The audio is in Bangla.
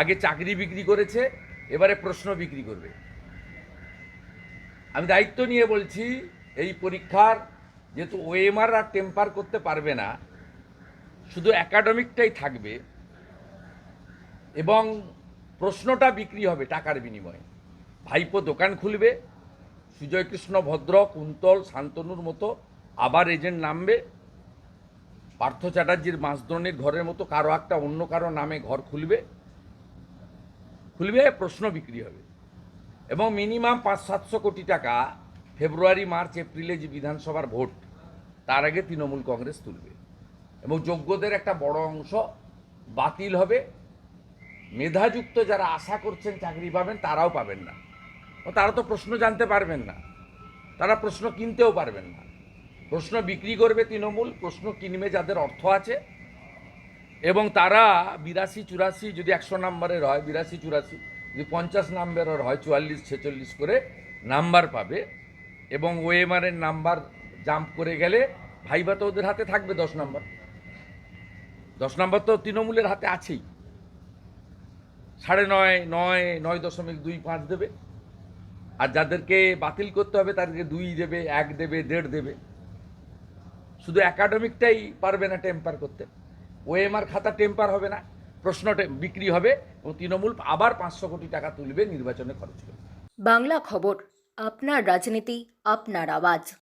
আগে চাকরি বিক্রি করেছে, এবারে প্রশ্ন বিক্রি করবে। আমি দায়িত্ব নিয়ে বলছি, এই পরীক্ষার যেহেতু ওএমআর আর টেম্পার করতে পারবে না, শুধু একাডেমিকটাই থাকবে, এবং প্রশ্নটা বিক্রি হবে টাকার বিনিময়ে। ভাইপো দোকান খুলবে সুজয় কৃষ্ণ ভদ্র কুন্তল শান্তনুর মতো আবার এজেন্ট নামবে। পার্থ চ্যাটার্জির মাসদনের ঘরের মতো কারও একটা, অন্য কারও নামে ঘর খুলবে। খুলবে, প্রশ্ন বিক্রি হবে। এবং মিনিমাম পাঁচ সাতশো কোটি টাকা ফেব্রুয়ারি, মার্চ, এপ্রিলে যে বিধানসভার ভোট, তার আগে তৃণমূল কংগ্রেস তুলবে। এবং যোগ্যদের একটা বড় অংশ বাতিল হবে। মেধাযুক্ত যারা আশা করছেন চাকরি পাবেন, তারাও পাবেন না। ও তারা তো প্রশ্ন জানতে পারবেন না। তারা প্রশ্ন কিনতেও পারবেন না। প্রশ্ন বিক্রি করবে তৃণমূল, প্রশ্ন কিনবে যাদের অর্থ আছে। এবং তারা বিরাশি চুরাশি যদি একশো নাম্বারের হয়, বিরাশি চুরাশি, যদি পঞ্চাশ নাম্বারের হয়, চুয়াল্লিশ, ছেচল্লিশ করে নাম্বার পাবে এবং ওএমআরের নাম্বার জাম্প করে গেলে ভাইবা তো ওদের হাতে থাকবে দশ নাম্বার। দশ নাম্বার তো তৃণমূলের হাতে আছেই। সাড়ে নয় নয় নয় দশমিক দুই পাঁচ দেবে। আর যাদেরকে বাতিল করতে হবে তাদেরকে দুই দেবে, এক দেবে, দেড় দেবে। শুধু একাডেমিকটাই পারবে না টেম্পার করতে। ওএমআর খাতা টেম্পার হবে না, প্রশ্ন বিক্রি হবে এবং তৃণমূল আবার পাঁচশো কোটি টাকা তুলবে নির্বাচনে খরচ বাংলা খবর, আপনার রাজনীতি, আপনার আওয়াজ।